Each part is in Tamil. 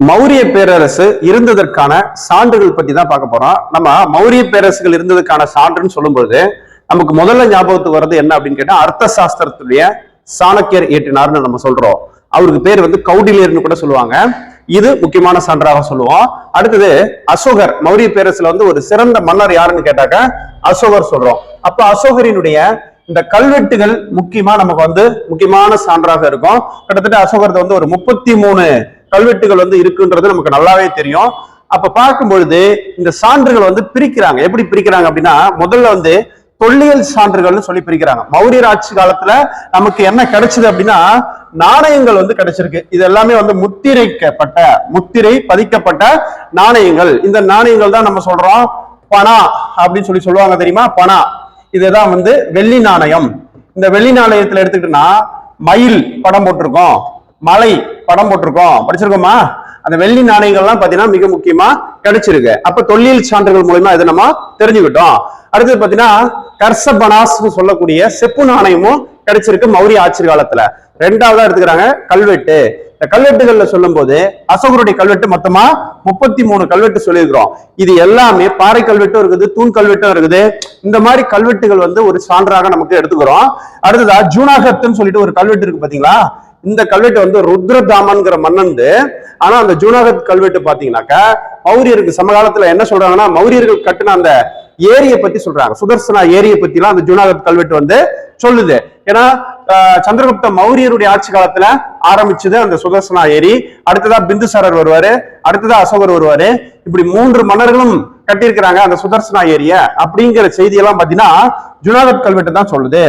மௌரிய பேரரசு இருந்ததற்கான சான்றுகள் பத்தி தான் பார்க்க போறோம். நம்ம மௌரிய பேரரசுகள் இருந்ததுக்கான சான்றுன்னு சொல்லும்போது நமக்கு முதல்ல ஞாபகத்துக்கு வர்றது என்ன அப்படின்னு கேட்டா அர்த்த சாஸ்திரத்துடைய சாணக்கியர் இயற்றினார்னு நம்ம சொல்றோம். அவருக்கு பேர் வந்து கௌடிலியர்னு கூட சொல்லுவாங்க. இது முக்கியமான சான்றாக சொல்லுவோம். அடுத்தது அசோகர். மௌரிய பேரரசுல வந்து ஒரு சிறந்த மன்னர் யாருன்னு கேட்டாக்க அசோகர் சொல்றோம். அப்ப அசோகரினுடைய இந்த கல்வெட்டுகள் முக்கியமா நமக்கு வந்து முக்கியமான சான்றாக இருக்கும். கிட்டத்தட்ட அசோகரது வந்து ஒரு முப்பத்தி மூணு கல்வெட்டுகள் வந்து இருக்குன்றது நமக்கு நல்லாவே தெரியும். அப்ப பார்க்கும் பொழுது இந்த சான்றுகள் வந்து பிரிக்கிறாங்க. எப்படி பிரிக்கிறாங்க அப்படின்னா முதல்ல வந்து தொல்லியல் சான்றுகள்னு சொல்லி பிரிக்கிறாங்க. மௌரியர் ஆட்சி காலத்துல நமக்கு என்ன கிடைச்சது அப்படின்னா நாணயங்கள் வந்து கிடைச்சிருக்கு. இது எல்லாமே வந்து முத்திரைக்கப்பட்ட முத்திரை பதிக்கப்பட்ட நாணயங்கள். இந்த நாணயங்கள் தான் நம்ம சொல்றோம் பணா அப்படின்னு சொல்லி சொல்லுவாங்க தெரியுமா? பணா. இதுதான் வந்து வெள்ளி நாணயம். இந்த வெள்ளி நாணயத்துல எடுத்துக்கிட்டோம்னா மயில் படம் போட்டிருக்கோம். மலை படம் போட்டிருக்கோம். படிச்சிருக்கோமா? அந்த வெள்ளி நாணயங்கள்லாம் பாத்தீங்கன்னா மிக முக்கியமா கிடைச்சிருக்கு. அப்ப தொல்லியல் சான்றுகள் மூலயமா இதை நம்ம தெரிஞ்சுக்கிட்டோம். அடுத்தது பாத்தீங்கன்னா கர்சபனாஸ் சொல்லக்கூடிய செப்பு நாணயமும் கிடைச்சிருக்கு மௌரிய ஆட்சி காலத்துல. ரெண்டாவதா எடுத்துக்கிறாங்க கல்வெட்டு. இந்த கல்வெட்டுகள்ல சொல்லும் போது அசோகருடைய கல்வெட்டு மொத்தமா முப்பத்தி மூணு கல்வெட்டு சொல்லியிருக்கிறோம். இது எல்லாமே பாறை கல்வெட்டும் இருக்குது தூண் கல்வெட்டும் இருக்குது. இந்த மாதிரி கல்வெட்டுகள் வந்து ஒரு சான்றாக நமக்கு எடுத்துக்கிறோம். அடுத்ததா ஜூனாகத்துன்னு சொல்லிட்டு ஒரு கல்வெட்டு இருக்கு பாத்தீங்களா? இந்த கல்வெட்டு வந்து ருத்ரதாமன்கிற மன்னந்து ஆனா அந்த ஜூனாகத் கல்வெட்டு பாத்தீங்கன்னாக்கா மௌரியருக்கு சமகாலத்துல என்ன சொல்றாங்கன்னா மௌரியர்கள் கட்டின அந்த ஏரியை பத்தி சொல்றாங்க. சுதர்சனா ஏரியை பத்தி எல்லாம் அந்த ஜூனாகத் கல்வெட்டு வந்து சொல்லுது. ஏன்னா சந்திரகுப்த மௌரியருடைய ஆட்சி காலத்துல ஆரம்பிச்சது அந்த சுதர்சனா ஏரி. அடுத்ததா பிந்துசாரர் வருவாரு. அடுத்ததா அசோகர் வருவாரு. இப்படி மூன்று மன்னர்களும் கட்டியிருக்கிறாங்க அந்த சுதர்சனா ஏரிய. அப்படிங்கிற செய்தியெல்லாம் பாத்தீங்கன்னா ஜுனாகத் கல்வெட்டு தான் சொல்லுது.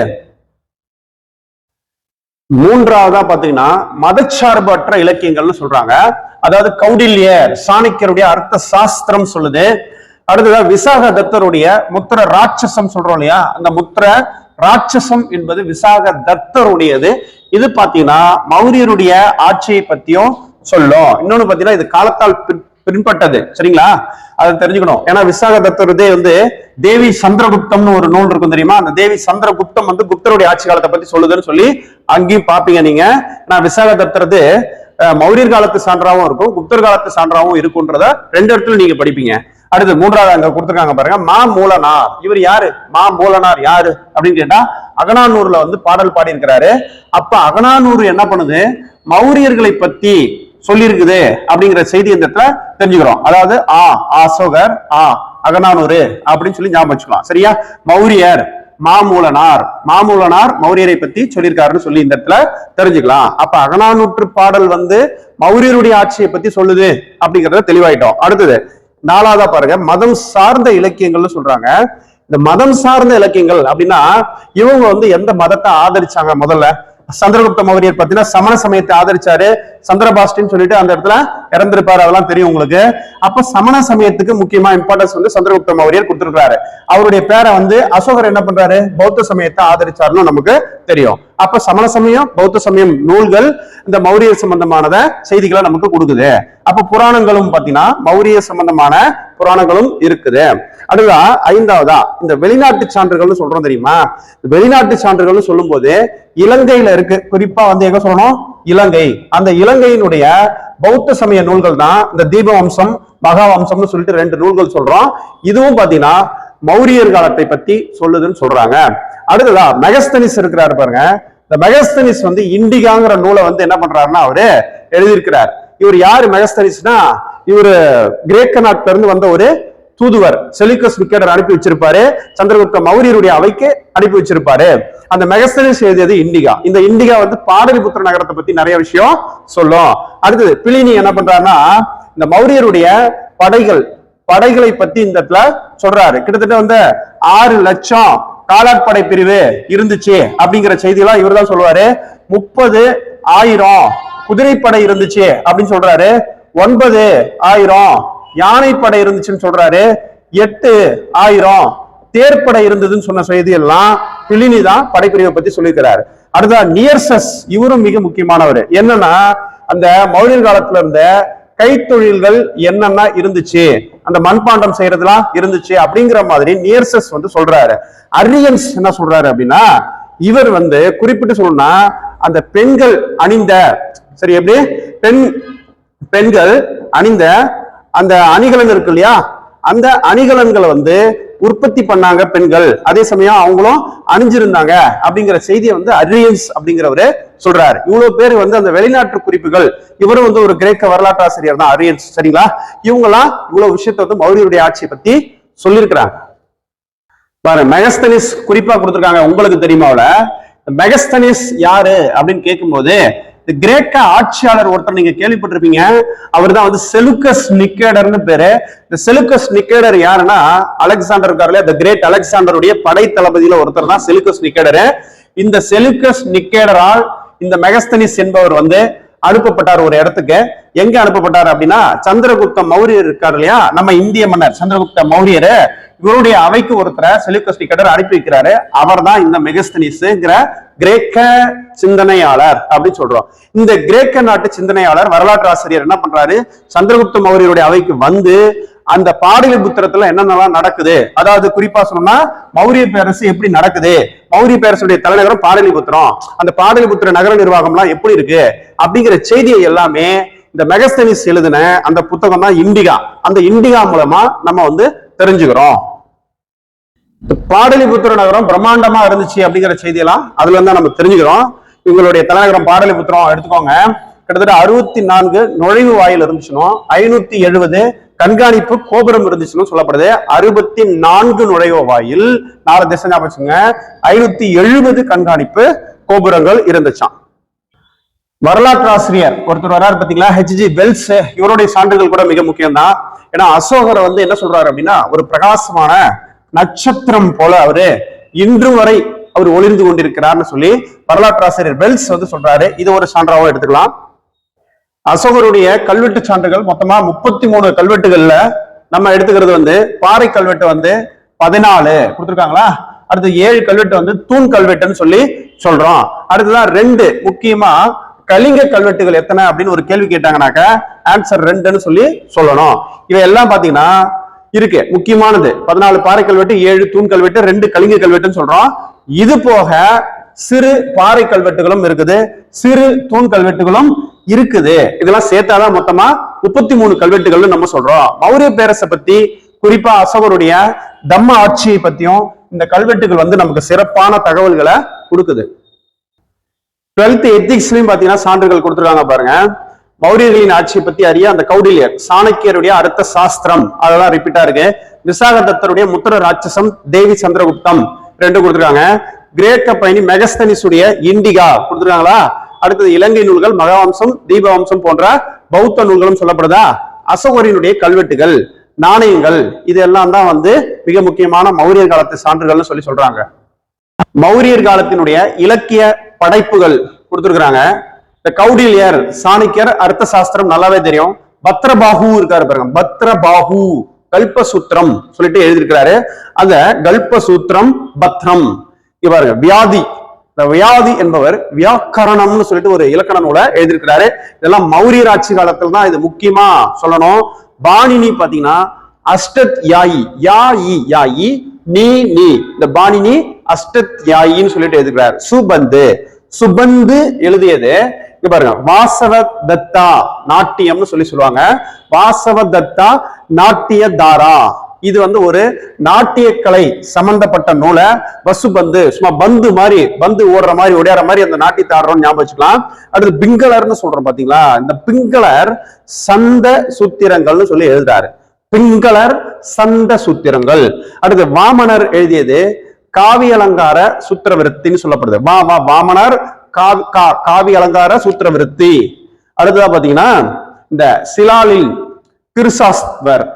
மூன்றாவதா பாத்தீங்கன்னா மதச்சார்பற்ற இலக்கியங்கள்னு சொல்றாங்க. அதாவது கௌடில்யர் சாணக்கியருடைய அர்த்த சாஸ்திரம் சொல்லுது. அடுத்ததா விசாக தத்தருடைய முத்திர ராட்சசம் சொல்றோம் இல்லையா? அந்த முத்திர ராட்சசம் என்பது விசாக தத்தருடையது இது பாத்தீங்கன்னா மௌரியருடைய ஆட்சியை பத்தியும் சொல்லும். இன்னொன்னு பாத்தீங்கன்னா இது காலத்தால் பின்- பின்பட்டது சரிங்களா? அதை தெரிஞ்சுக்கணும். ஏன்னா விசாக தத்துவதே வந்து தேவி சந்திரகுப்தம்னு ஒரு நூல் இருக்கும் தெரியுமா? அந்த தேவி சந்திரகுப்தம் வந்து குப்தருடைய ஆட்சி காலத்தை பத்தி சொல்லுதுன்னு சொல்லி அங்கேயும் பாப்பீங்க நீங்க. நான் விசாக தத்துறது மௌரியர் காலத்து சான்றாவும் இருக்கும் குப்தர் காலத்து சான்றாவும் இருக்குன்றத ரெண்டு இடத்துல நீங்க படிப்பீங்க. அடுத்து மூன்றாவது அங்க கொடுத்துருக்காங்க பாருங்க மா மூலனார். இவர் யாரு? மா மூலனார் யாரு? அப்படின்னு கேட்டா அகனானூர்ல வந்து பாடல் பாடியிருக்கிறாரு. அப்ப அகனானூர் என்ன பண்ணுது? மௌரியர்களை பத்தி சொல்லியிருக்குது அப்படிங்கிற செய்தி இந்த இடத்துல தெரிஞ்சுக்கிறோம். அதாவது ஆ அசோகர் ஆ அகநானூறு அப்படின்னு சொல்லி ஞாபகம் வச்சுக்கலாம். சரியா? மௌரியர் மாமூலனார். மாமூலனார் மௌரியரை பத்தி சொல்லியிருக்காருன்னு சொல்லி இந்த இடத்துல தெரிஞ்சுக்கலாம். அப்ப அகநானூற்று பாடல் வந்து மௌரியருடைய ஆட்சியை பத்தி சொல்லுது அப்படிங்கறத தெளிவாயிட்டோம். அடுத்தது நாலாவதா பாருங்க மதம் சார்ந்த இலக்கியங்கள்னு சொல்றாங்க. இந்த மதம் சார்ந்த இலக்கியங்கள் அப்படின்னா இவங்க வந்து எந்த மதத்தை ஆதரிச்சாங்க முதல்ல? சந்திரகுப்த மௌரியர் பாத்தீங்கன்னா சமண சமயத்தை ஆதரிச்சாரு சந்திரபாஸ்டின்னு சொல்லிட்டு அந்த இடத்துல இறந்திருப்பாரு அதெல்லாம் தெரியும் உங்களுக்கு. அப்ப சமண சமயத்துக்கு முக்கியமா இம்பார்ட்டன்ஸ் வந்து சந்திரகுப்த மௌரியர் கொடுத்திருக்காரு அவருடைய பேரை வந்து அசோகர் என்ன பண்றாரு? பௌத்த சமயத்தை ஆதரிச்சாருன்னு நமக்கு தெரியும். அப்ப சமண சமயம் பௌத்த சமயம் நூல்கள் இந்த மௌரியர் சம்பந்தமானத செய்திகளை நமக்கு கொடுக்குது. அப்ப புராணங்களும் பாத்தீங்கன்னா மௌரிய சம்பந்தமான புராணங்களும் இருக்குது. அடுத்ததா ஐந்தாவதா இந்த வெளிநாட்டு சான்றுகள்னு சொல்றோம் தெரியுமா? வெளிநாட்டு சான்றுகள்னு சொல்லும் போது இலங்கையில இருக்கு. குறிப்பா வந்து எங்க சொல்லணும்? இலங்கை. அந்த இலங்கையினுடைய பௌத்த சமய நூல்கள் தான் இந்த தீபவம்சம் மகாவம்சம்னு சொல்லிட்டு ரெண்டு நூல்கள் சொல்றோம். இதுவும் பாத்தீங்கன்னா மௌரியர் காலத்தை பத்தி சொல்லுதுன்னு சொல்றாங்க. அடுத்ததா மெகஸ்தனிஸ் இருக்கிறாரு பாருங்க. இந்த மெகஸ்தனிஸ் வந்து இண்டிகாங்கிற நூலை வந்து என்ன பண்றாருன்னா அவரு எழுதியிருக்கிறார். இவர் யாரு மெகஸ்தனிஸ்னா? இவர் கிரேக்க நாட்டுல இருந்து வந்த ஒரு தூதுவர் செலிகஸ் விக்கெடர் அனுப்பி வச்சிருப்பாரு. சந்திரகுப்த மௌரியருடைய அவைக்கு அனுப்பி வச்சிருப்பாரு. அந்த மெகஸ்தனிஸ் எழுதியது இண்டிகா. இந்த இண்டிகா வந்து பாடலிபுத்திர நகரத்தை பத்தி நிறைய விஷயம் சொல்லும். அடுத்தது பிளினி என்ன பண்றாருன்னா இந்த மௌரியருடைய படைகள் படைகளை பத்தி இந்த இடத்துல சொல்றாரு. கிட்டத்தட்ட வந்து ஆறு லட்சம் காலாட்படை பிரிவு இருந்துச்சு அப்படிங்கிற செய்தியெல்லாம் இவர் தான் சொல்லுவாரு. முப்பது ஆயிரம் குதிரைப்படை இருந்துச்சு அப்படின்னு சொல்றாரு. ஒன்பது ஆயிரம் யானைப்படை இருந்துச்சுன்னு சொல்றாரு. எட்டு ஆயிரம் தேர்ப்படை இருந்ததுன்னு சொன்ன செய்தி எல்லாம் பிளினி தான் படைப்பிரிவை பத்தி சொல்லியிருக்கிறாரு. அடுத்தா நியர்சஸ் இவரும் மிக முக்கியமானவர். என்னன்னா அந்த மௌரியர் காலத்துல இருந்த கைத்தொழில்கள் என்னென்ன இருந்துச்சு? அந்த மண்பாண்டம் செய்யறதுலாம் இருந்துச்சு அப்படிங்கிற மாதிரி நியர்சஸ் வந்து சொல்றாரு. அரியன்ஸ் என்ன சொல்றாரு அப்படின்னா இவர் வந்து குறிப்பிட்டு சொல்லணும்னா அந்த பெண்கள் அணிந்த சரி எப்படி? பெண் பெண்கள் அணிந்த அந்த அணிகலன் இருக்கு இல்லையா? அந்த அணிகலன்களை வந்து உற்பத்தி பண்ணாங்க பெண்கள். அதே சமயம் அவங்களும் அணிஞ்சிருந்தாங்க அப்படிங்கிற செய்தியை வந்து அரியன்ஸ் அப்படிங்கிறவரு சொல்றாரு. இவ்வளவு பேர் வந்து அந்த வெளிநாட்டு குறிப்புகள் இவரும் வந்து ஒரு கிரேக்க வரலாற்று ஆசிரியர் தான் அரியன்ஸ் சரிங்களா? இவங்கெல்லாம் இவ்வளவு விஷயத்த வந்து மௌரியருடைய ஆட்சியை பத்தி சொல்லியிருக்கிறாங்க. பாரு மெகஸ்தனிஸ் குறிப்பா கொடுத்திருக்காங்க. உங்களுக்கு தெரியுமாவுல மெகஸ்தனிஸ் யாரு அப்படின்னு கேட்கும்போது இந்த கிரேக்க ஆட்சியாளர் ஒருத்தர் நீங்க கேள்விப்பட்டிருப்பீங்க. அவர் தான் வந்து செலுக்கஸ் நிக்கேடர்னு பேரு. இந்த செலுக்கஸ் நிக்கேடர் யாருன்னா அலெக்சாண்டர் இருக்காருல இந்த கிரேட் அலெக்சாண்டருடைய படை தளபதியில ஒருத்தர் தான் செலுக்கஸ் நிக்கேடரு. இந்த செலுக்கஸ் நிக்கேடரால் இந்த மெகஸ்தனிஸ் என்பவர் வந்து அனுப்பப்பட்டார் ஒரு இடத்துக்கு. எங்க அனுப்பப்பட்டார் அப்படின்னா சந்திரகுப்த மௌரியர் இருக்கார் இல்லையா? நம்ம இந்திய மன்னர் சந்திரகுப்த மௌரியர் இவருடைய அவைக்கு ஒருத்தரை செலுக்கஸ் அனுப்பி வைக்கிறாரு. அவர் தான் இந்த மெகஸ்தனிஸ்ங்கிற கிரேக்க சிந்தனையாளர் அப்படின்னு சொல்றோம். இந்த கிரேக்க நாட்டு சிந்தனையாளர் வரலாற்று ஆசிரியர் என்ன பண்றாரு? சந்திரகுப்த மௌரியருடைய அவைக்கு வந்து அந்த பாடலி புத்திரத்துல என்னென்னலாம் நடக்குது? அதாவது குறிப்பா சொன்னா மௌரிய பேரரசு எப்படி நடக்குது? மௌரிய பேரரசுடைய தலைநகரம் பாடலிபுத்திரம் அந்த பாடலிபுத்திர நகர நிர்வாகம்லாம் எப்படி இருக்கு? அப்படிங்கிற செய்தியை எல்லாமே இந்த மெகஸ்தனிஸ் எழுதின அந்த புத்தகம் தான் இண்டிகா. அந்த இண்டிகா மூலமா நம்ம வந்து தெரிஞ்சுக்கிறோம். இந்த பாடலிபுத்திர நகரம் பிரம்மாண்டமா இருந்துச்சு அப்படிங்கிற செய்தியெல்லாம் அதுல இருந்தா நம்ம தெரிஞ்சுக்கிறோம். இவங்களுடைய தலைநகரம் பாடலிபுத்திரம் எடுத்துக்கோங்க. கிட்டத்தட்ட அறுபத்தி நான்கு நுழைவு வாயில் இருந்துச்சுனோ ஐநூத்தி எழுபது கண்காணிப்பு கோபுரம் இருந்துச்சுன்னு சொல்லப்படுது. அறுபத்தி நான்கு நுழைவு வாயில் நாலு திசை ஞாபகம் ஐநூத்தி எழுபது கண்காணிப்பு கோபுரங்கள் இருந்துச்சாம். வரலாற்று ஆசிரியர் ஒருத்தர் வராரு பாத்தீங்களா? ஹெச்ஜி வெல்ஸ் இவருடைய சான்றுகள் கூட மிக முக்கியம் தான் ஏன்னா அசோகரை வந்து என்ன சொல்றாரு அப்படின்னா ஒரு பிரகாசமான நட்சத்திரம் போல அவரு இன்று வரை அவர் ஒளிர்ந்து கொண்டிருக்கிறார்னு சொல்லி வரலாற்று ஆசிரியர் வெல்ஸ் வந்து சொல்றாரு. இது ஒரு சான்றாவும் எடுத்துக்கலாம். அசோகருடைய கல்வெட்டு சான்றுகள் மொத்தமா முப்பத்தி மூணு கல்வெட்டுகள்ல நம்ம எடுத்துக்கிறது வந்து பாறை கல்வெட்டு வந்து பதினாலு. கொடுத்துருக்காங்களா? அடுத்து ஏழு கல்வெட்டு வந்து தூண் கல்வெட்டுன்னு சொல்லி சொல்றோம். அடுத்ததான் ரெண்டு முக்கியமா கலிங்க கல்வெட்டுகள் எத்தனை அப்படின்னு ஒரு கேள்வி கேட்டாங்கனாக்க ஆன்சர் ரெண்டுன்னு சொல்லி சொல்லணும். இவை எல்லாம் பாத்தீங்கன்னா இருக்கு. முக்கியமானது பதினாலு பாறை கல்வெட்டு ஏழு தூண் கல்வெட்டு ரெண்டு கலிங்க கல்வெட்டுன்னு சொல்றோம். இது போக சிறு பாறை கல்வெட்டுகளும் இருக்குது சிறு தூண் கல்வெட்டுகளும் இருக்குது. இதெல்லாம் சேர்த்தாதான் மொத்தமா முப்பத்தி மூணு கல்வெட்டுகள்னு நம்ம சொல்றோம். மௌரிய பேரரசை பத்தி குறிப்பா அசோகருடைய தம்ம ஆட்சியை பத்தியும் இந்த கல்வெட்டுகள் வந்து நமக்கு சிறப்பான தகவல்களை கொடுக்குது. டுவெல்த் எத்திக்ஸ்லயும் பாத்தீங்கன்னா சான்றுகள் கொடுத்துருக்காங்க பாருங்க. மௌரியர்களின் ஆட்சியை பத்தி அறிய அந்த கௌடில்யர் சாணக்கியருடைய அர்த்த சாஸ்திரம் அதெல்லாம் ரிப்பீட்டா இருக்கு. விசாகதத்தருடைய முத்திர ராட்சசம் தேவி சந்திரகுப்தம் ரெண்டு கொடுத்துருக்காங்க. கிரேக்க பயணி மெகஸ்தனிஸுடைய இண்டிகா கொடுத்துருக்காங்களா? அடுத்தது இலங்கை நூல்கள் மகாவம்சம் தீபவம்சம் போன்ற பௌத்த நூல்களும் சொல்லப்படுதா? அசோகரினுடைய கல்வெட்டுகள் நாணயங்கள் இது எல்லாம் தான் வந்து மிக முக்கியமான மௌரியர் காலத்து சான்றுகள்னு சொல்லி சொல்றாங்க. மௌரியர் காலத்தினுடைய இலக்கிய படைப்புகள் கொடுத்துருக்குறாங்க. இந்த கௌடில்யர் சாணிக்கர் அர்த்த சாஸ்திரம் நல்லாவே தெரியும். பத்ரபாகு இருக்காரு பாருங்க. பத்ரபாகு கல்பசூத்திரம் சொல்லிட்டு எழுதியிருக்கிறாரு. அந்த கல்பசூத்திரம் பத்ரம் பாருங்க வியாதி. இந்த வியாதி என்பவர் வியாக்கரணம்னு சொல்லிட்டு ஒரு இலக்கண நூலை எழுதியிருக்கிறாரு. இதெல்லாம் மௌரியர் ஆட்சி காலத்துல தான் இது முக்கியமா சொல்லணும். பாணினி பாத்தீங்கன்னா அஷ்டத் யாயி யாயி யாயி நீ நீ. இந்த பாணினி அஷ்டத் யாயின்னு சொல்லிட்டு எழுதுகிறார் சுபந்து. சுபந்து எழுதியது இங்க பாருங்க வாசவ தத்தா நாட்டியம்னு சொல்லி சொல்லுவாங்க. வாசவ தத்தா நாட்டிய தாரா இது வந்து ஒரு நாட்டியக்கலை சம்பந்தப்பட்ட நூலை வசுபந்து சும்மா பந்து மாதிரி பந்து ஓடுற மாதிரி ஓடையாற மாதிரி அந்த நாட்டியத்தை ஆடுறோம் ஞாபகம் வச்சுக்கலாம். அடுத்து பிங்களர்னு சொல்றோம் பாத்தீங்களா? இந்த பிங்களர் சந்த சூத்திரங்கள்னு சொல்லி எழுதுறாரு. பிங்களர் சந்த சூத்திரங்கள். அடுத்து வாமனர் எழுதியது காவி அலங்கார சூத்திரவிருத்தின்னு சொல்லப்படுது. வா வா வாமனர் காவி கா- காவி அலங்கார சூத்திரவிருத்தி. அடுத்ததா பாத்தீங்கன்னா இந்த சிலாலின் கிருசாஸ்வர்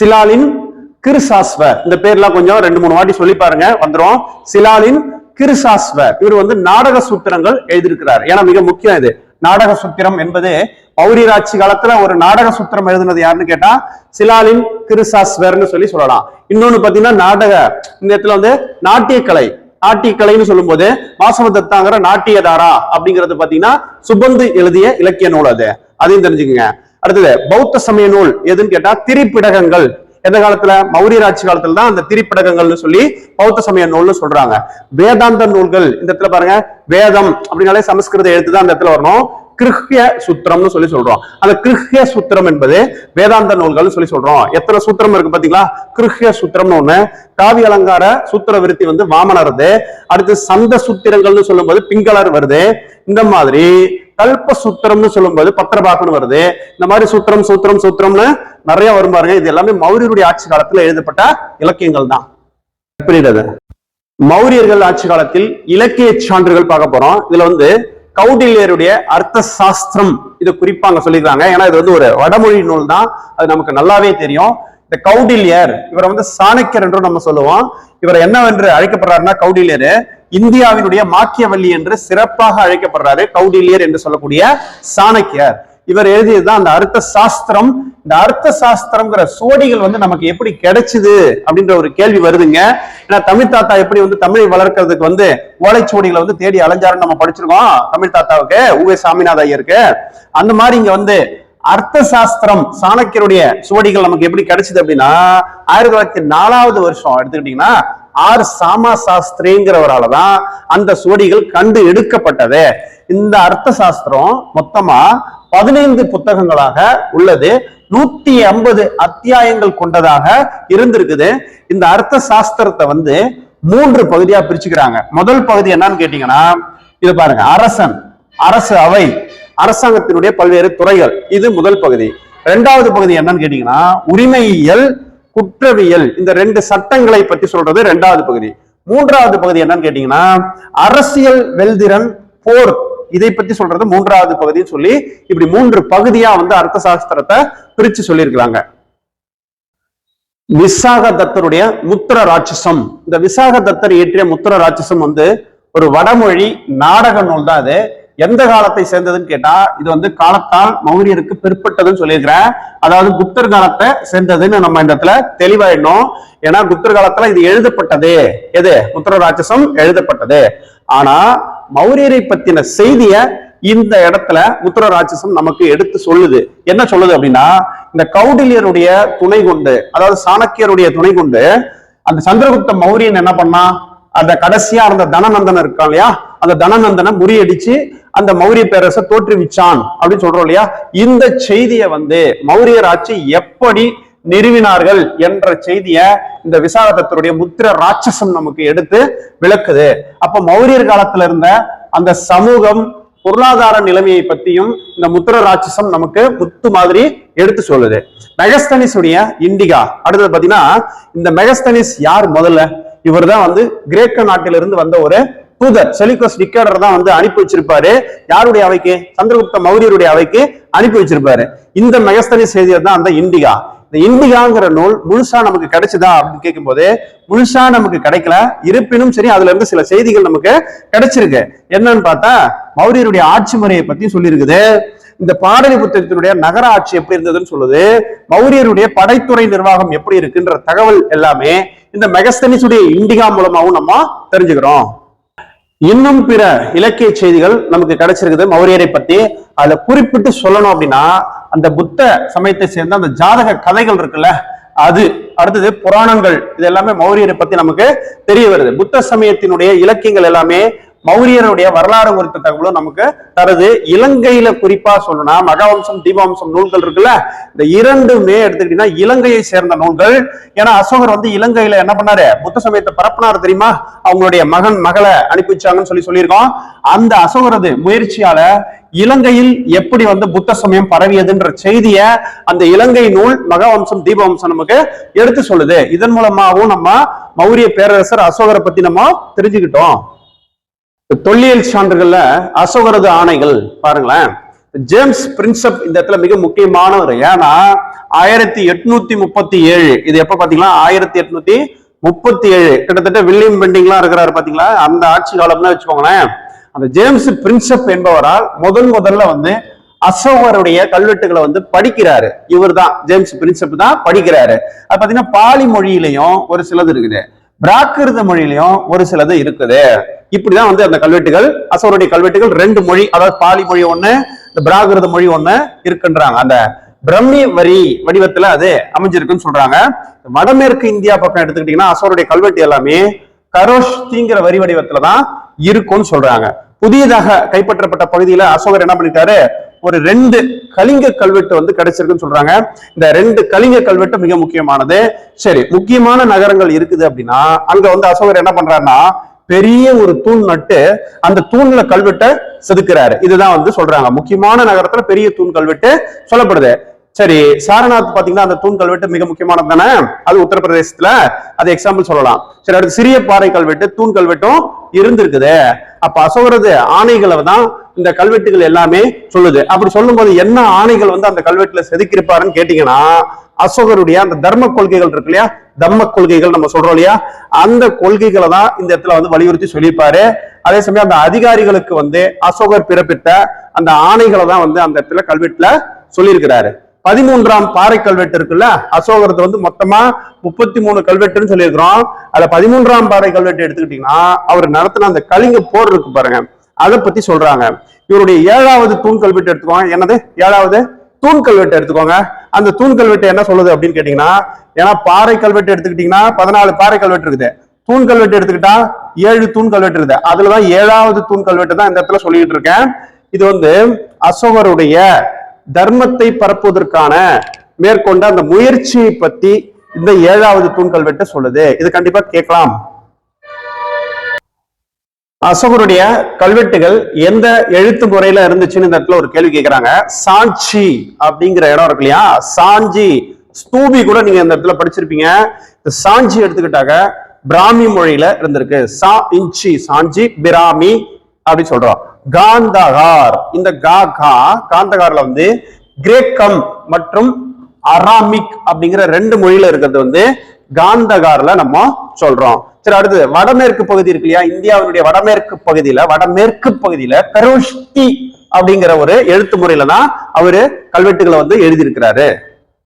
சிலாலின் கிருசாஸ்வர். இந்த பேர்லாம் கொஞ்சம் ரெண்டு மூணு வாட்டி சொல்லி பாருங்க. வந்துடும் சிலாலின் கிருசாஸ்வர். இவர் வந்து நாடக சூத்திரங்கள் எழுதியிருக்கிறார். ஏன்னா மிக முக்கியம் இது. நாடக சூத்திரம் என்பது பௌரியராட்சி காலத்துல ஒரு நாடக சூத்திரம் எழுதுனது யாருன்னு கேட்டா சிலாலின் கிருசாஸ்வர்னு சொல்லி சொல்லலாம். இன்னொன்னு பாத்தீங்கன்னா நாடக இந்த இடத்துல வந்து நாட்டியக்கலை. நாட்டியக்கலைன்னு சொல்லும்போது வாசவ தத்தாங்கிற நாட்டியதாரா அப்படிங்கிறது பாத்தீங்கன்னா சுபந்து எழுதிய இலக்கிய நூல் அது. அதையும் தெரிஞ்சுக்கங்க. அடுத்தது பௌத்த சமய நூல் எதுன்னு கேட்டா திரிப்பிடகங்கள். எந்த காலத்துல? மௌரியர் ஆட்சி காலத்துல தான் அந்த திரிப்படகங்கள்னு சொல்லி பௌத்த சமய நூல்னு சொல்றாங்க. வேதாந்த நூல்கள் இந்த இடத்துல பாருங்க. வேதம் அப்படின்னாலே சமஸ்கிருத எழுத்து தான் அந்த இடத்துல வரணும். கிருஹ்ய சூத்திரம்னு சொல்லி சொல்றோம். அந்த கிருஹ்ய சூத்திரம் என்பது வேதாந்த நூல்கள் சொல்லி சொல்றோம். எத்தனை சூத்திரம் இருக்கு பாத்தீங்களா? கிருஹ்ய சூத்திரம்னு ஒண்ணு. காவி அலங்கார சூத்திர விருத்தி வந்து வாமனருது. அடுத்து சந்த சூத்திரங்கள்னு சொல்லும்போது பிங்களர் வருது. இந்த மாதிரி கல்ப சூத்திரம்னு சொல்லும்போது பத்திரபாகன்னு வருது. இந்த மாதிரி சூத்திரம் சூத்திரம் சூத்திரம்னு நிறைய வரும் பாருங்க. இது எல்லாமே மௌரியருடைய ஆட்சி காலத்துல எழுதப்பட்ட இலக்கியங்கள் தான். எப்படி மௌரியர்கள் ஆட்சி காலத்தில் இலக்கிய சான்றுகள் பார்க்க போறோம். இதுல வந்து கௌடில்யருடைய அர்த்த சாஸ்திரம் இதை குறிப்பாங்க சொல்லியிருக்காங்க ஏன்னா இது வந்து ஒரு வடமொழி நூல் தான். அது நமக்கு நல்லாவே தெரியும். இந்த கௌடில்யர் இவரை வந்து சாணக்கியர் என்றும் நம்ம சொல்லுவோம். இவர் என்னவென்று அழைக்கப்படுறாருன்னா கௌடில்யர். இந்தியாவினுடைய மாக்கியவல்லி என்று சிறப்பாக அழைக்கப்படுறாரு கௌடில்யர் என்று சொல்லக்கூடிய சாணக்கியர். இவர் எழுதியதுதான் அந்த அர்த்த சாஸ்திரம். இந்த அர்த்த சாஸ்திரம்ங்கிற சோடிகள் வந்து நமக்கு எப்படி கிடைச்சுது அப்படின்ற ஒரு கேள்வி வருதுங்க. ஏன்னா தமிழ் தாத்தா எப்படி வந்து தமிழை வளர்க்கறதுக்கு வந்து ஓலைச்சுவடிகளை வந்து தேடி அலைஞ்சாருன்னு நம்ம படிச்சிருக்கோம். தமிழ் தாத்தாவுக்கு உவே சாமிநாத ஐயருக்கு. அந்த மாதிரி இங்க வந்து அர்த்த சாஸ்திரம் சாணக்கியருடைய சுவடிகள் நமக்கு எப்படி கிடைச்சது அப்படின்னா ஆயிரத்தி தொள்ளாயிரத்தி நாலாவது வருஷம் எடுத்துக்கிட்டீங்கன்னா ஆர் சாமா சாஸ்திரிங்கிறவரால தான் அந்த சுவடிகள் கண்டு எடுக்கப்பட்டது. இந்த அர்த்த சாஸ்திரம் மொத்தமா பதினைந்து புத்தகங்களாக உள்ளது. நூத்தி ஐம்பது அத்தியாயங்கள் கொண்டதாக இருந்திருக்குது. இந்த அர்த்த சாஸ்திரத்தை வந்து மூன்று பகுதியா பிரிச்சுக்கிறாங்க. முதல் பகுதி என்னன்னு கேட்டீங்கன்னா இது பாருங்க. அரசன் அரசு அவை அரசாங்கத்தினுடைய பல்வேறு துறைகள். இது முதல் பகுதி. இரண்டாவது பகுதி என்னன்னு கேட்டீங்கன்னா உரிமையியல் குற்றவியல். இந்த ரெண்டு சட்டங்களை பற்றி சொல்றது ரெண்டாவது பகுதி. மூன்றாவது பகுதி என்னன்னு கேட்டீங்கன்னா அரசியல் வெல்திறன் போர். இதை பத்தி சொல்றது மூன்றாவது பகுதின்னு சொல்லி இப்படி மூன்று பகுதியா வந்து அர்த்த சாஸ்திரத்தை பிரிச்சு சொல்லியிருக்கிறாங்க. விசாக தத்தருடைய முத்திர ராட்சசம் இந்த விசாக தத்தர் இயற்றிய முத்திர ராட்சசம் வந்து ஒரு வடமொழி நாடக நூல் தான் அது. எந்த காலத்தை சேர்ந்ததுன்னு கேட்டா இது வந்து காலத்தால் மௌரியருக்கு பிற்பட்டதுன்னு சொல்லியிருக்கிறேன் அதாவது குப்தர் காலத்தை சேர்ந்ததுன்னு நம்ம இந்த இடத்துல தெளிவாயிடணும். ஏன்னா குப்தர் காலத்துல இது எழுதப்பட்டது. எது? முத்திர ராட்சசம் எழுதப்பட்டது. ஆனா மௌரியரை பத்தின செய்திய இந்த இடத்துல உத்தர ராட்சசம் நமக்கு எடுத்து சொல்லுது. என்ன சொல்லுது அப்படின்னா இந்த கௌடில்யருடைய துணை கொண்டு அதாவது சாணக்கியருடைய துணை கொண்டு அந்த சந்திரகுப்த மௌரியன் என்ன பண்ணா அந்த கடைசியா இருந்த தனநந்தன் இருக்கான் இல்லையா? அந்த தனநந்தனை முறியடிச்சு அந்த மௌரிய பேரரசை தோற்றுவிச்சான் அப்படின்னு சொல்றோம் இல்லையா? இந்த செய்தியை வந்து மௌரியர் ஆட்சி எப்படி நிறுவினார்கள் என்ற செய்திய இந்த விசாகதத்தருடைய முத்திர ராட்சசம் நமக்கு எடுத்து விளக்குது. அப்ப மௌரியர் காலத்துல இருந்த அந்த சமூகம் பொருளாதார நிலைமையை பத்தியும் இந்த முத்திர ராட்சசம் நமக்கு முத்து மாதிரி எடுத்து சொல்லுது. மெகஸ்தனிஸ் உடைய இண்டிகா. அடுத்தது பாத்தீங்கன்னா இந்த மெகஸ்தனிஸ் யார் முதல்ல? இவர் தான் வந்து கிரேக்க நாட்டிலிருந்து வந்த ஒரு தூதர். செலிகோஸ் டிக்கேடர் தான் வந்து அனுப்பி வச்சிருப்பாரு. யாருடைய அவைக்கு? சந்திரகுப்த மௌரியருடைய அவைக்கு அனுப்பி வச்சிருப்பாரு. இந்த மெகஸ்தனி செய்தியர் தான் அந்த இண்டிகா இந்த இண்டிகாங்கிற நூல் முழுசா நமக்கு கிடைச்சதா அப்படின்னு கேட்கும்போது முழுசா நமக்கு கிடைக்கல. இருப்பினும் சரி அதுல இருந்து சில செய்திகள் நமக்கு கிடைச்சிருக்கு. என்னன்னு பார்த்தா மௌரியருடைய ஆட்சி முறையை பத்தி சொல்லியிருக்குது. இந்த பாடலிபுத்திரத்தினுடைய நகர ஆட்சி எப்படி இருந்ததுன்னு சொல்லுது? மௌரியருடைய படைத்துறை நிர்வாகம் எப்படி இருக்குன்ற தகவல் எல்லாமே இந்த மெகஸ்தனிசுடைய இண்டிகா மூலமாவும் நம்ம தெரிஞ்சுக்கிறோம். இன்னும் பிற இலக்கிய செய்திகள் நமக்கு கிடைச்சிருக்குது மௌரியரை பத்தி. அதுல குறிப்பிட்டு சொல்லணும் அப்படின்னா அந்த புத்த சமயத்தை சேர்ந்த அந்த ஜாதக கதைகள் இருக்குல்ல அது அடுத்தது புராணங்கள் இது எல்லாமே மௌரியரை பத்தி நமக்கு தெரிய வருது. புத்த சமயத்தினுடைய இலக்கியங்கள் எல்லாமே மௌரியருடைய வரலாறு குறித்த தகவலும் நமக்கு தருது. இலங்கையில குறிப்பா சொல்லணும்னா மகாவம்சம் தீபவம்சம் நூல்கள் இருக்குல்ல இந்த இரண்டுமே எடுத்துக்கிட்டீங்கன்னா இலங்கையை சேர்ந்த நூல்கள். ஏன்னா அசோகர் வந்து இலங்கையில என்ன பண்ணாரு? புத்த சமயத்தை பரப்புனாரு தெரியுமா? அவங்களுடைய மகன் மகளை அனுப்பி வச்சாங்கன்னு சொல்லி சொல்லியிருக்கோம். அந்த அசோகரது முயற்சியால இலங்கையில் எப்படி வந்து புத்த சமயம் பரவியதுன்ற செய்திய அந்த இலங்கை நூல் மகாவம்சம் தீபவம்சம் நமக்கு எடுத்து சொல்லுது. இதன் மூலமாகவும் நம்ம மௌரிய பேரரசர் அசோகரை பத்தி நம்ம தெரிஞ்சுக்கிட்டோம். தொல்லியல் சான்றுகள்ல அசோகரது ஆணைகள் பாருங்களேன். ஜேம்ஸ் பிரின்சப் இந்த இடத்துல மிக முக்கியமானவர். ஏன்னா ஆயிரத்தி எட்நூத்தி முப்பத்தி ஏழு இது எப்ப பாத்தீங்களா? ஆயிரத்தி எட்நூத்தி முப்பத்தி ஏழு. கிட்டத்தட்ட வில்லியம் பெண்டிங்லாம் இருக்கிறாரு பாத்தீங்களா? அந்த ஆட்சி காலம்னு வச்சுக்கோங்களேன். அந்த ஜேம்ஸ் பிரின்சப் என்பவரால் முதன் முதல்ல வந்து அசோகருடைய கல்வெட்டுகளை வந்து படிக்கிறாரு. இவர் தான் ஜேம்ஸ் பிரின்சப் தான் படிக்கிறாரு. அது பாத்தீங்கன்னா பாலி மொழியிலையும் ஒரு சிலது இருக்குது. பிராகிருத மொழியிலையும் ஒரு சிலது இருக்குது. இப்படிதான் வந்து அந்த கல்வெட்டுகள் அசோருடைய கல்வெட்டுகள் ரெண்டு மொழி அதாவது பாலி மொழி ஒண்ணு இந்த பிராகிருத மொழி ஒண்ணு இருக்குன்றாங்க. அந்த பிரம்மி வரி வடிவத்துல அது அமைஞ்சிருக்குன்னு சொல்றாங்க. வடமேற்கு இந்தியா பக்கம் எடுத்துக்கிட்டீங்கன்னா அசோருடைய கல்வெட்டு எல்லாமே கரோஷ்திங்கிற வரி வடிவத்துல தான் இருக்கும்னு சொல்றாங்க. புதியதாக கைப்பற்றப்பட்ட பகுதியில அசோகர் என்ன பண்ணிட்டாரு? ஒரு ரெண்டு கலிங்க கல்வெட்டு வந்து கிடைச்சிருக்குன்னு சொல்றாங்க. இந்த ரெண்டு கலிங்க கல்வெட்டு மிக முக்கியமானது. சரி முக்கியமான நகரங்கள் இருக்குது அப்படின்னா அங்க வந்து அசோகர் என்ன பண்றாருன்னா பெரிய ஒரு தூண் நட்டு அந்த தூண்ல கல்வெட்டை செதுக்குறாரு. இதுதான் வந்து சொல்றாங்க. முக்கியமான நகரத்துல பெரிய தூண் கல்வெட்டு சொல்லப்படுது. சரி சாரநாத் பாத்தீங்கன்னா அந்த தூண் கல்வெட்டு மிக முக்கியமானது தானே? அது உத்தரப்பிரதேசத்துல. அது எக்ஸாம்பிள் சொல்லலாம். சரி அடுத்து சிறிய பாறை கல்வெட்டு தூண் கல்வெட்டும் இருந்திருக்குது. அப்ப அசோகரது ஆணைகளை தான் இந்த கல்வெட்டுகள் எல்லாமே சொல்லுது. அப்படி சொல்லும்போது என்ன ஆணைகள் வந்து அந்த கல்வெட்டுல செதுக்கியிருப்பாருன்னு கேட்டீங்கன்னா அசோகருடைய அந்த தர்ம கொள்கைகள் இருக்கு இல்லையா? தர்ம கொள்கைகள் நம்ம சொல்றோம் இல்லையா? அந்த கொள்கைகளை தான் இந்த இடத்துல வந்து வலியுறுத்தி சொல்லியிருப்பாரு. அதே சமயம் அந்த அதிகாரிகளுக்கு வந்து அசோகர் பிறப்பித்த அந்த ஆணைகளை தான் வந்து அந்த இடத்துல கல்வெட்டுல சொல்லியிருக்கிறாரு. பதிமூன்றாம் பாறை கல்வெட்டு இருக்குல்ல அசோகரது வந்து மொத்தமா முப்பத்தி மூணு கல்வெட்டுன்னு சொல்லியிருக்கிறோம். அதுல பதிமூன்றாம் பாறை கல்வெட்டு எடுத்துக்கிட்டீங்கன்னா அவர் நடத்தின அந்த கலிங்க போர் இருக்கு பாருங்க. அதை பத்தி சொல்றாங்க. இவருடைய ஏழாவது தூண் கல்வெட்டு எடுத்துக்கோங்க. என்னது? ஏழாவது தூண் கல்வெட்டு எடுத்துக்கோங்க. அந்த தூண் கல்வெட்டு என்ன சொல்லுது அப்படின்னு கேட்டீங்கன்னா ஏன்னா பாறை கல்வெட்டு எடுத்துக்கிட்டீங்கன்னா பதினாலு பாறை கல்வெட்டு இருக்குது. தூண் கல்வெட்டு எடுத்துக்கிட்டா ஏழு தூண் கல்வெட்டு இருக்குது. அதுலதான் ஏழாவது தூண் கல்வெட்டு தான் இந்த இடத்துல சொல்லிட்டு இருக்கேன். இது வந்து அசோகருடைய தர்மத்தை பரப்புவதற்கான மேற்கொண்ட அந்த முயற்சியை பத்தி இந்த ஏழாவது தூண் கல்வெட்டு சொல்லுது. இது கண்டிப்பா கேட்கலாம். அசோகருடைய கல்வெட்டுகள் எந்த எழுத்து முறையில இருந்துச்சுன்னு இந்த இடத்துல ஒரு கேள்வி கேட்கிறாங்க சாஞ்சி அப்படிங்கிற இடம் இருக்கு இல்லையா? சாஞ்சி. ஸ்தூபி கூட நீங்க இந்த இடத்துல படிச்சிருப்பீங்க. இந்த சாஞ்சி எடுத்துக்கிட்டாக்க பிராமி மொழியில இருந்திருக்கு. சா இஞ்சி சாஞ்சி பிராமி அப்படின்னு சொல்றோம். காந்தகார். இந்த கா கா காந்தகார்ல வந்து கிரேக்கம் மற்றும் அராமிக் அப்படிங்கிற ரெண்டு மொழியில இருக்கிறது வந்து காந்தகார்ல நம்ம சொல்றோம். சரி அடுத்து வடமேற்கு பகுதி இருக்கு இல்லையா? இந்தியாவினுடைய வடமேற்கு பகுதியில வடமேற்கு பகுதியில கரோஷ்டி அப்படிங்கிற ஒரு எழுத்து முறையில தான் அவரு கல்வெட்டுகளை வந்து எழுதியிருக்கிறாரு.